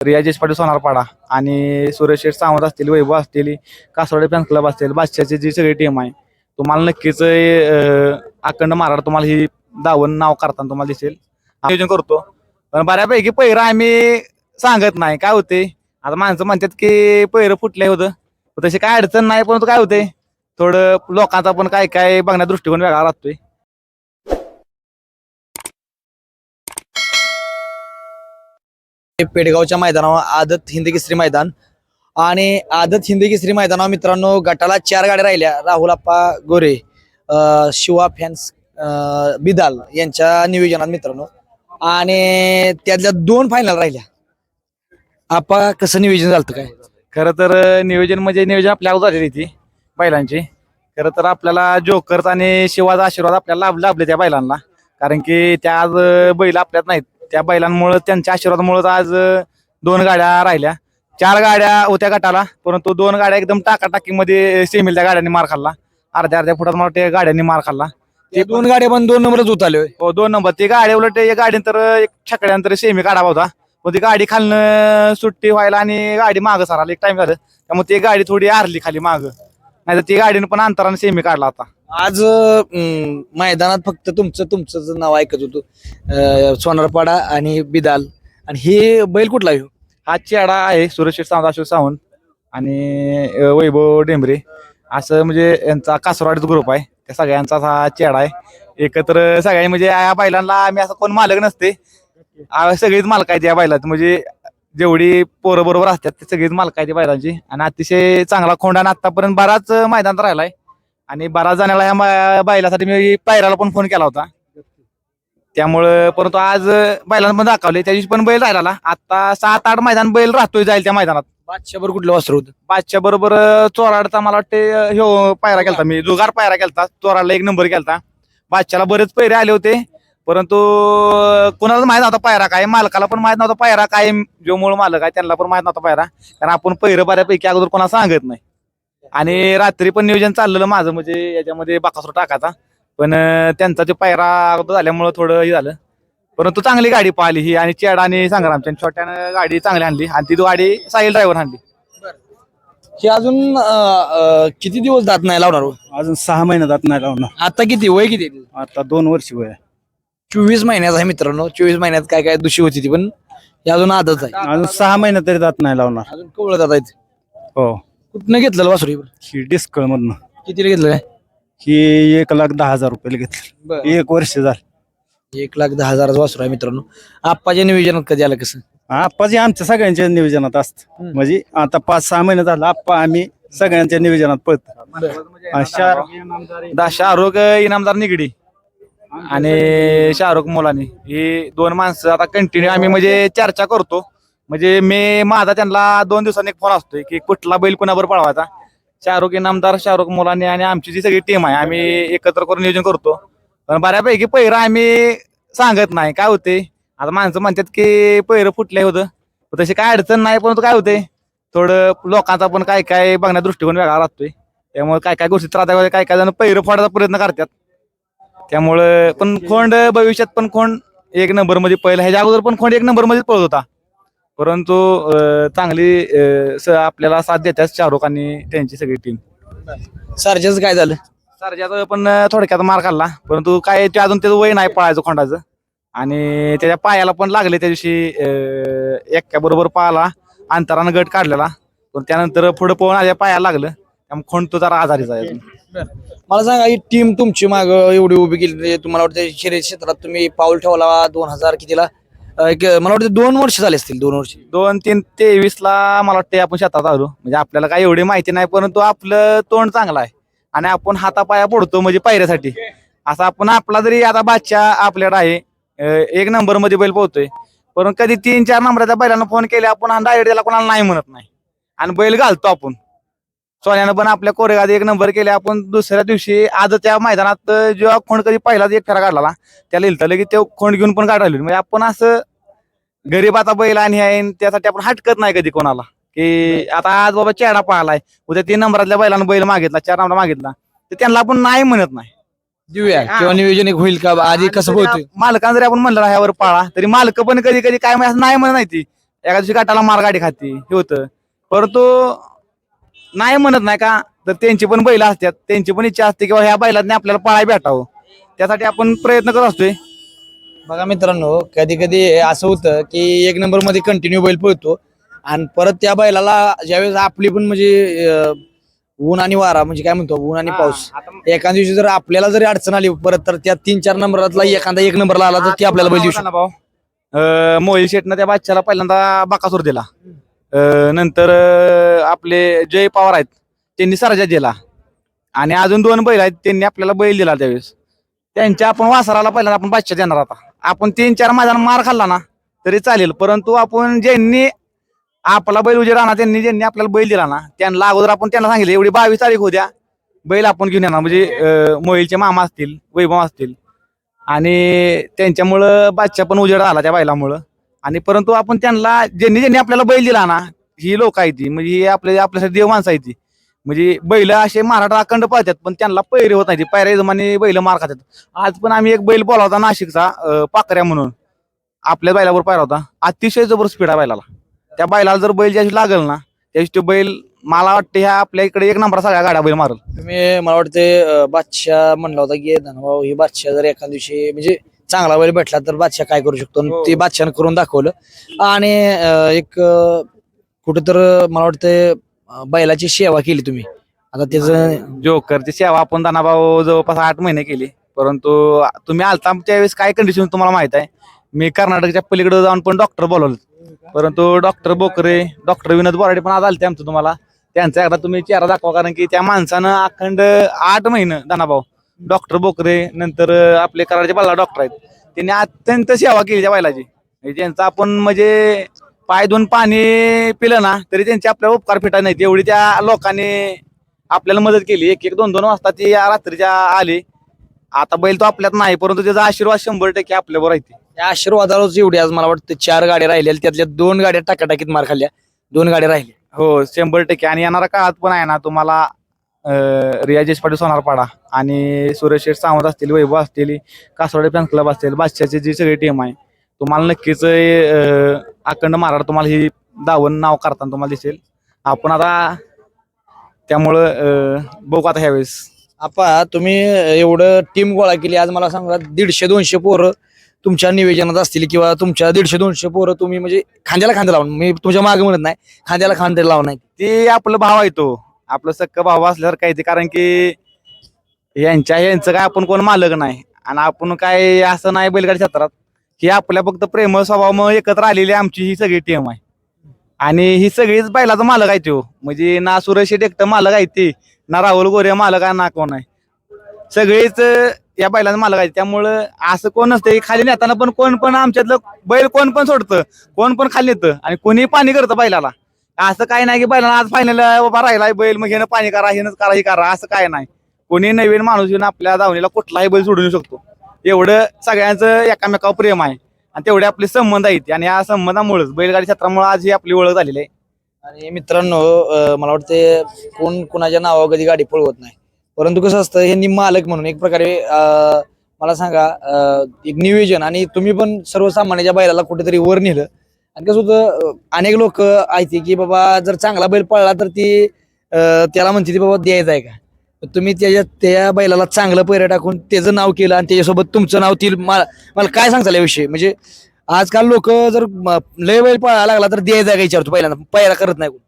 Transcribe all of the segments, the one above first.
रिया देशपांडे सोनारपाडा आणि सुरेश शेठ सावंत असतील वैभव असतील कासवाडे फॅन क्लब असतील बादशाची जी सगळी टीम आहे तुम्हाला नक्कीच अं, अखंड महाराष्ट्र तुम्हाला ही दावण नाव करताना तुम्हाला दिसेल. आयोजन करतो. पण बऱ्यापैकी पहिरं आम्ही सांगत नाही. काय होते? आता माणसं म्हणतात की पहिरं फुटले होतं. पण तशी काय अडचण नाही परंतु काय होते? थोडं लोकांचा पण काय काय बघण्या दृष्टिकोन वेगळा राहतोय पेडगावच्या मैदानावर आदत हिंद केसरी मैदान. आणि आदत हिंद केसरी मैदानावर मित्रांनो गटाला चार गाड्या राहिल्या. राहुल आप्पा गोरे अं, शिवा फॅन्स अं, बिदाल यांच्या नियोजनात मित्रांनो. आणि त्यातल्या दोन फायनल राहिल्या. आपा कसं नियोजन झालं काय? खरं तर अं, नियोजन म्हणजे नियोजन आपल्या अगोदर झालेली ती बैलांची. खरं तर आपल्याला जोकर्स आणि शिवाचा आशीर्वाद आपल्याला लाभ लाभले त्या बैलांना. कारण की त्या आज अं, बैल आपल्यात नाहीत. त्या बैलांमुळे त्यांच्या आशीर्वादामुळे आज अं, दोन गाड्या राहिल्या. चार गाड्या होत्या गटाला परंतु दोन गाड्या एकदम टाकाटाकीमध्ये सेमील त्या गाड्यांनी मार खाल्ला. अर्ध्या अर्ध्या फुटात मला त्या गाड्यांनी मार खाल्ला. ते दोन गाड्या पण दोन नंबरच उतारले होय. हो दोन नंबर. ती गाडी उलट एक गाडीनंतर एक छकड्यानंतर सेमी काढावा होता. पण ती गाडी खालनं सुट्टी व्हायला आणि गाडी मागं सरायला एक टाइम झालं. त्यामुळे ती गाडी थोडी आरली खाली मागं. नाही तर ती गाडीनं पण अंतराने सेमी काढला होता. आज अं, मैदानात फक्त तुमचं तुमचं नाव ऐकत होतो. अं, सोनारपाडा आणि बिदाल. आणि हे बैल कुठला आहे? हा चेडा आहे सुरक्षित सावंत अशोक सावंत. आणि वैभव डेंबरे असं म्हणजे यांचा कासरवाडीचा ग्रुप आहे. त्या सगळ्यांचा हा चेडा आहे. एकत्र सगळ्यांनी म्हणजे या बैलांना आम्ही असं कोण मालक नसते. आ- सगळीच मालक आहेत या बैलात. म्हणजे जेवढी पोरं बरोबर असतात ते सगळीच मालक आहेत या बैलांची. आणि अतिशय चांगला खोंडा आणि आतापर्यंत बराच मैदानात राहिलाय. आणि बराच जाण्याला ह्या बैलासाठी मी पायराला पण फोन केला होता. त्यामुळं परंतु आज बैलांना पण दाखवले त्या दिवशी पण बैल राहिला आता सात आठ मैदान बैल राहतोय जाईल त्या मैदानात. बादशाहवर कुठलं वस्त्र होतं? पाचच्या बरोबर चोराडचा मला वाटते ह्यो पायरा केलता मी. जुगार पायरा केलता. चोराडला एक नंबर केलता. बादशाला बरेच पैरे आले होते. परंतु अं, कुणालाच माहीत नव्हता पायरा काय. मालकाला पण माहीत नव्हता पायरा काय. जो मूळ मालक आहे त्यांना पण माहीत नव्हता पायरा. कारण आपण पैरं बऱ्यापैकी अगोदर कोणाला सांगत नाही. आणि रात्री पण नियोजन चाललेलं माझं म्हणजे याच्यामध्ये बाकासूर टाकायचा. पण त्यांचा ते पायरा अगोदर झाल्यामुळं थोडं हे झालं. परंतु चांगली गाडी पाहिली ही आणि चेडा आणि संग्रामच्या छोट्यानं गाडी चांगली आणली आणि ती गाडी साईल ड्रायव्हर आणली. हे अजून अं, अं, किती दिवस दात नाही लावणार हो? अजून सहा महिन्यात नाही लावणार. आता किती? वय किती? आहे? आता दोन वर्ष वय आहे. चोवीस महिन्याचा आहे मित्रांनो. चोवीस महिन्यात काय काय दुशी होती ती पण हे अजून आदच आहे. अजून सहा महिन्यात तरी दात नाही लावणार. अजून कवळ दात आहेत. हो. कुठनं घेतलं वासुरी ही? डिस्कळ मधनं कितीला घेतलं काय? ही एक लाख दहा हजार रुपयाला घेतली. एक वर्ष झालं. एक लाख दहा हजाराचं वासरू आहे मित्रांनो. आप्पाच्या नियोजनात कधी आलं कसं? आप्पाजी आमच्या सगळ्यांच्या नियोजनात असत. हम्म. म्हणजे आता पाच सहा महिने झालं आप्पा आम्ही सगळ्यांच्या नियोजनात पळतो. आणि शाहरुख दा शाहरुख इनामदार निगडी. आणि शाहरुख मुलानी. ही दोन माणसं आता कंटिन्यू आम्ही म्हणजे चर्चा करतो. म्हणजे मी माझा त्यांना दोन दिवसांनी एक फोन असतोय की कुठला बैल कुणावर पळवायचा? शाहरुख इनामदार शाहरुख मुलानी आणि आमची जी सगळी टीम आहे आम्ही एकत्र करून नियोजन करतो. पण बऱ्यापैकी पहिरं आम्ही सांगत नाही. काय होते आता माणसं म्हणतात की पहिरं फुटले होतं. तशी काय अडचण नाही परंतु काय होते थोडं लोकांचा पण काय काय बघण्या दृष्टिकोन वेगळा राहतोय. त्यामुळे काय काय गोष्टी त्रास काय काय जण पहिरं फोडायचा प्रयत्न करतात. त्यामुळं पण खोंड भविष्यात पण खोंड एक नंबरमध्ये पहिला ह्याच्या अगोदर पण खोंड एक नंबरमध्ये पळत होता. परंतु अं, चांगली अं, स- आपल्याला साथ देतात शाहरुख आणि त्यांची सगळी टीम सरजाचं काय झालं? सरजाचं पण अं, थोडक्यात मार खाल्ला. परंतु काय ते अजून त्याचं वय नाही पळायचं खोंडाचं. आणि त्याच्या पायाला पण लागले त्या दिवशी एक्क्या बरोबर पाहिला अंतरानं गट काढलेला. पण त्यानंतर पुढे पळून आल्या पायाला लागलं. त्यामुळे खोंड तो जरा आजारीच आहे. अजून. मला सांगा ही टीम तुमची माग एवढी उभी केली तुम्हाला वाटतं शर्यत क्षेत्रात तुम्ही पाऊल ठेवला दोन हजार कितीला? एक- मला वाटतं दोन वर्ष झाले असतील दोन वर्ष. दोन तीन तेवीस ला मला वाटतं आपण शेतात आलो. म्हणजे आपल्याला काही एवढी माहिती नाही परंतु आपलं तोंड चांगलं आहे. आणि आपण हातापाया पडतो म्हणजे पायऱ्यासाठी. असं आपण आपला जरी आता बादशा आपल्याकडे आहे अं, एक नंबरमध्ये बैल पोहतोय. परंतु कधी तीन चार नंबरच्या बैलांना फोन केले आपण डायरेक्ट त्याला कोणाला नाही म्हणत नाही. आणि बैल घालतो आपण. सोन्यानं पण आपल्या कोरेगाव एक नंबर केले आपण दुसऱ्या दिवशी आज त्या मैदानात अं, जेव्हा खोंड कधी पहिलाच एक फेरा काढला त्याला इलतं की ते खोंड घेऊन पण काढायला म्हणजे आपण असं गरीबाचा बैल आणि आहे आणि त्यासाठी आपण हटकत नाही कधी कोणाला. की आता आज बाबा चेडा पाहिलाय उद्या तीन नंबरातल्या बैलानं बैल मागितला चार नंबर मागितला तर त्यांना आपण नाही म्हणत नाही. देऊया किंवा नियोजन एक होईल का? आधी कसं जरी मालकानं जरी आपण म्हणलं ह्यावर पाळा तरी मालक पण कधी कधी काय माहीत नाही म्हणत नाही ती. एका दिवशी गाठाला मार गाडी खाती हे होतं. परंतु नाही म्हणत नाही का तर त्यांची पण बैल असतात त्यांची पण इच्छा असते किंवा ह्या बैलांनी आपल्याला पळाय भेटावं. त्यासाठी आपण प्रयत्न करत असतोय. बघा मित्रांनो कधी कधी असं होतं की एक नंबरमध्ये कंटिन्यू बैल पळतो आणि परत त्या बैलाला ज्यावेळेस आपली पण म्हणजे अं, ऊन आणि वारा म्हणजे काय म्हणतो ऊन आणि पाऊस. एका दिवशी जर आपल्याला जरी अडचण आली परत तर त्या तीन चार नंबरातला एखादा एक नंबरला आला तर ती आपल्याला बैल देऊ शकतो. भाऊ मोहिल शेटनं त्या बादशाला पहिल्यांदा बाकासूर दिला. अं, नंतर अं, आपले जय पवार आहेत त्यांनी सरजा दिला. आणि अजून दोन बैल आहेत त्यांनी आपल्याला बैल दिला त्यावेळेस. त्यांच्या आपण वासराला पहिल्यांदा आपण बादशा देणार आता. आपण तीन चार मैदान मार खाल्ला ना तरी चालेल. परंतु आपण ज्यांनी आपला बैल उजे आणा त्यांनी ज्यांनी आपल्याला बैल दिला ना त्यांना अगोदर आपण त्यांना सांगितलं एवढी बावीस तारीख होत्या बैल आपण घेऊन येणार. म्हणजे मोहिलचे मामा असतील वैभव असतील. आणि त्यांच्यामुळं बादशा पण उजेड आला त्या बैलामुळं. आणि परंतु आपण त्यांना ज्यांनी ज्यांनी आपल्याला बैल दिला ना ही लोक आहे ती. म्हणजे ही आपले आपल्यासाठी देव माणसं आहे ती. म्हणजे बैल असे महाराष्ट्र अखंड पळतात पण त्यांना पैरे होत नाही पैरे जमाने बैल मार खातात. आज पण आम्ही एक बैल बोला होता नाशिकचा पाकऱ्या म्हणून. आपल्या बैलावर पाहिला होता. अतिशय जबर स्पीड आहे बैलाला. त्या बैलाला जर बैल ज्याशी लागल ना त्याशी तो बैल मला वाटतं ह्या आपल्या इकडे एक नंबर सगळ्या गाड्या बैल मारल. तुम्ही मला वाटते बादशाह म्हणला होता की धनभाऊ ही बादशाह जर एखाद्या दिवशी म्हणजे चांगला बैल भेटला तर बादशाह काय करू शकतो? आणि हो. ते बादशाहनं करून दाखवलं. आणि एक कुठं तर मला वाटतं अं, बैलाची सेवा केली तुम्ही. आता त्याचं जोकरची सेवा आपण दानाभाऊ जवळपास आठ महिने केली. परंतु तुम्ही आलता त्यावेळेस काय कंडिशन तुम्हाला माहीत आहे? मी कर्नाटकच्या पलीकडे जाऊन पण डॉक्टर बोलवलं. परंतु डॉक्टर बोकरे डॉक्टर विनोद बोराडे पण आज आलते आमचं तुम्हाला. त्यांचा एकदा तुम्ही चेहरा दाखवा कारण की त्या माणसानं अखंड आठ महिने दानाभाऊ डॉक्टर बोकरे नंतर आपले कराडचे बाला डॉक्टर आहेत. त्यांनी अत्यंत सेवा केली त्या बैलाची. म्हणजे त्यांचा आपण म्हणजे पाय दोन पाणी पिलं ना तरी त्यांचे आपल्याला उपकार फिटा नाहीत एवढी त्या लोकांनी आपल्याला मदत केली एक एक दोन दोन वाजता ती या रात्रीच्या आली. आता बैल तो आपल्यात नाही परंतु त्याचा आशीर्वाद शंभर टक्के आपल्यावर आहे त्या आशीर्वादावरच एवढी आज मला वाटतं चार गाड्या राहिल्या त्यातल्या दोन गाड्या टाकाटाकीत मार खाल्ल्या. दोन गाड्या राहिल्या. हो शंभर टक्के. आणि येणारा काळात पण आहे ना तुम्हाला अं, रिया देशपांडे सोनारपाडा आणि सुरेश शेठ सावंत असतील वैभव असतील कासवाडे फॅन क्लब असतील बादशाची जी सगळी टीम आहे तुम्हाला नक्कीच अखंड महाराष्ट्र तुम्हाला ही दावण नाव करताना तुम्हाला दिसेल. आपण आता त्यामुळं बघू आता ह्यावेळेस. आपा तुम्ही एवढं टीम गोळा केली आज मला सांगा दीडशे दोनशे पोरं तुमच्या नियोजनात असतील किंवा तुमच्या दीडशे दोनशे पोरं तुम्ही म्हणजे खांद्याला खांदा लावून मी तुमच्या मागे म्हणत नाही खांद्याला खांदे लावून नाही ते आपलं भाव आहे तो. आपलं सक्क भाव असल्यावर काय ते कारण की यांच्या यांचं काय आपण कोण मालक नाही. आणि आपण काय असं नाही बैलगाडी क्षेत्रात. ही आपल्या फक्त प्रेम स्वभाव एकत्र आलेली आमची ही सगळी टीम आहे. आणि ही सगळीच बैलाचा मालक आहे तो. म्हणजे ना सुरेश एकटं मालक आहे ते ना राहुल गोरे मालक आहे ना कोण आहे. सगळेच या बैलाचा मालक आहे. त्यामुळं असं कोण नसतं खाली नेताना पण कोण पण आमच्यातलं बैल कोण पण सोडतं कोण पण खाली नेतं आणि कोणी पाणी करतं बैलाला. असं काय नाही की बैलाला आज फायनल उभा राहिला बैल मग हेनं पाणी करा हेनच करा हे करा असं काय नाही. कोणी नवीन माणूस येऊन आपल्या धावणीला कुठलाही बैल सोडून शकतो. एवढं सगळ्यांचं एकामेकावर प्रेम आहे. आणि तेवढे आपले संबंध आहेत. आणि या संबंधामुळेच बैलगाडी क्षेत्रामुळे आज ही आपली ओळख झालेली आहे. आणि मित्रांनो अं, मला वाटते कोण कुणाच्या नावावर कधी गाडी पळवत नाही. परंतु कसं असतं हे मालक म्हणून एक प्रकारे अं, मला सांगा अं, एक नियोजन आणि तुम्ही पण सर्वसामान्याच्या बैलाला कुठेतरी वर नेलं. आणि कसं होतं अं, अनेक लोक आहेत की बाबा जर चांगला बैल पळला तर ती अं, त्याला म्हणते ती बाबा द्यायचा आहे का? तुम्ही त्याच्या त्या बैलाला चांगलं पैर टाकून त्याचं नाव केलं आणि त्याच्यासोबत तुमचं नाव तील मला मला काय सांगताल याविषयी? म्हणजे आजकाल लोक जर म- लय बैल पळायला लागला तर द्यायचा आहे का विचारतो पहिल्यांदा? पहिला करत नाही कोण.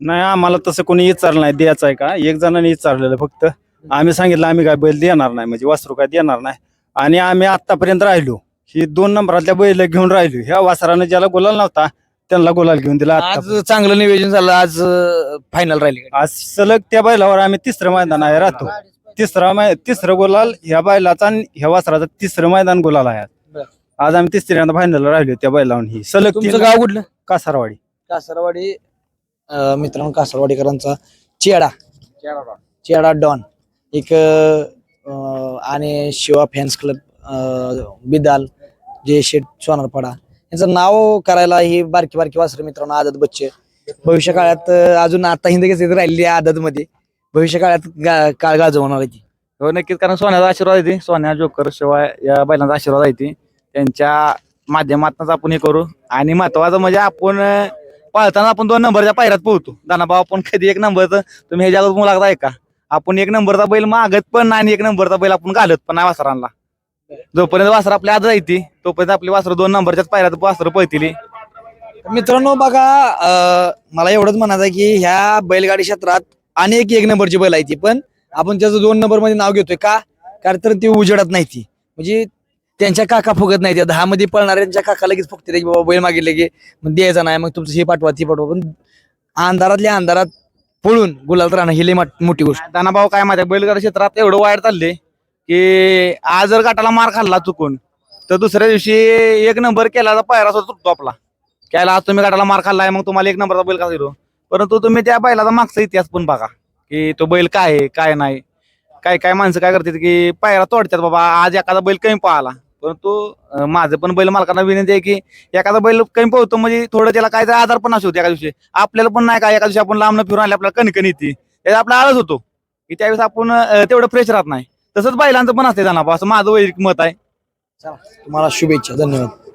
नाही आम्हाला तसं कोणी विचारलं नाही. द्यायचं आहे का? एक जणांनी विचारलेलं फक्त. आम्ही सांगितलं आम्ही काय बैल देणार नाही. म्हणजे वासरू काय देणार नाही. आणि आम्ही आतापर्यंत राहिलो. ही दोन नंबरातल्या बैल घेऊन राहिलो. ह्या वासरानं ज्याला गुलाल नव्हता त्यांना गुलाल घेऊन दिला आज आत्तापर्यंत. चांगलं नियोजन झालं आज फायनल राहिली. आज सलग त्या बैलावर आम्ही तिसरं मैदान आहे राहतो. तिसरा मै तिसरं गुलाल ह्या बैलाचा आणि ह्या वासराचा तिसरं मैदान गुलाल आहे आज. बरं. आज आम्ही तिसऱ्यांदा फायनल राहिलो त्या बैलावर. ही सलग तुमचं तीन- गाव कुठलं? कासारवाडी. कासरवाडी अं, मित्रांनो कासरवाडीकरांचा चेडा. चेडा डॉन. एक अं, आणि शिवा फॅन्स क्लब बिदाल जे शेठ सोनारपाडा. यांचं नाव करायला ही बारकी बारकी वासर मित्रांनो आदत बच्चे. भविष्य काळात अजून आता हिंद राहिलेली आहे आदत मध्ये भविष्य काळात गा- काळ गाजवणार आहे ती. हो नक्कीच कारण सोन्याचा आशीर्वाद आहे ते. सोन्या जोकर शिवाय या बैलांचा आशीर्वाद आहे ते. त्यांच्या माध्यमातूनच आपण हे करू. आणि महत्वाचं म्हणजे आपण अं, आपण दोन नंबरच्या पायऱ्यात पोहतो. दानाबा आपण कधी एक नंबरचं तुम्ही ह्याच्या अगोदर मुलाखत आहे का आपण एक नंबरचा बैल मागत पण आणि एक नंबरचा बैल आपण घालत पण नाही वासरांना. जोपर्यंत वासर आपल्या आत जायती तोपर्यंत आपली वासर दोन नंबरच्याच पायऱ्यात वासर पळतील. मित्रांनो बघा मला एवढंच म्हणायचं आहे की ह्या बैलगाडी क्षेत्रात अनेक एक नंबरची बैल आहे ती पण आपण त्याचं दोन नंबरमध्ये नाव घेतोय का? कारण तर ती उजेडत नाही ती. म्हणजे त्यांच्या काका फुगत नाही त्या दहा मध्ये पळणाऱ्यांच्या काका लगेच फुगते की बाबा बैल मागितले की मग द्यायचा नाही मग तुमचं हे पाठवा ती पाठवा. पण अंधारातल्या अंधारात पळून गुलाल राहणं ही लई मोठ- गोष्ट. दानाभाऊ काय माहिती बैलगाडी क्षेत्रात एवढं वाईट चालले की आज जर गाठाला मार खाल्ला चुकून तर दुसऱ्या दिवशी एक नंबर केला तर पायरा सुद्धा तुटतो आपला. त्याला आज तुम्ही गाठाला मार खाल्लाय मग तुम्हाला एक नंबरचा बैल का दिलो परंतु तुम्ही त्या बैलाचा मागचा इतिहास पण बघा की तो बैल काय आहे काय नाही. काय काय माणसं काय करतात की पायरा तोडतात बाबा आज एखादा बैल कमी पळाला. परंतु माझं पण बैल मालकांना विनंती आहे की एखादा बैल कमी पळतो म्हणजे थोडं त्याला काय आजार पण असतो एका दिवशी. आपल्याला पण नाही का एका दिवशी आपण लांब फिरून आले आपल्याला कणकण येते. त्याचा आपला आळस होतो. की त्यावेळेस आपण तेवढं फ्रेश राहत नाही. तसंच बैलांचं पण असते जाणार असं माझं वैयक्तिक मत आहे. तुम्हाला शुभेच्छा. धन्यवाद.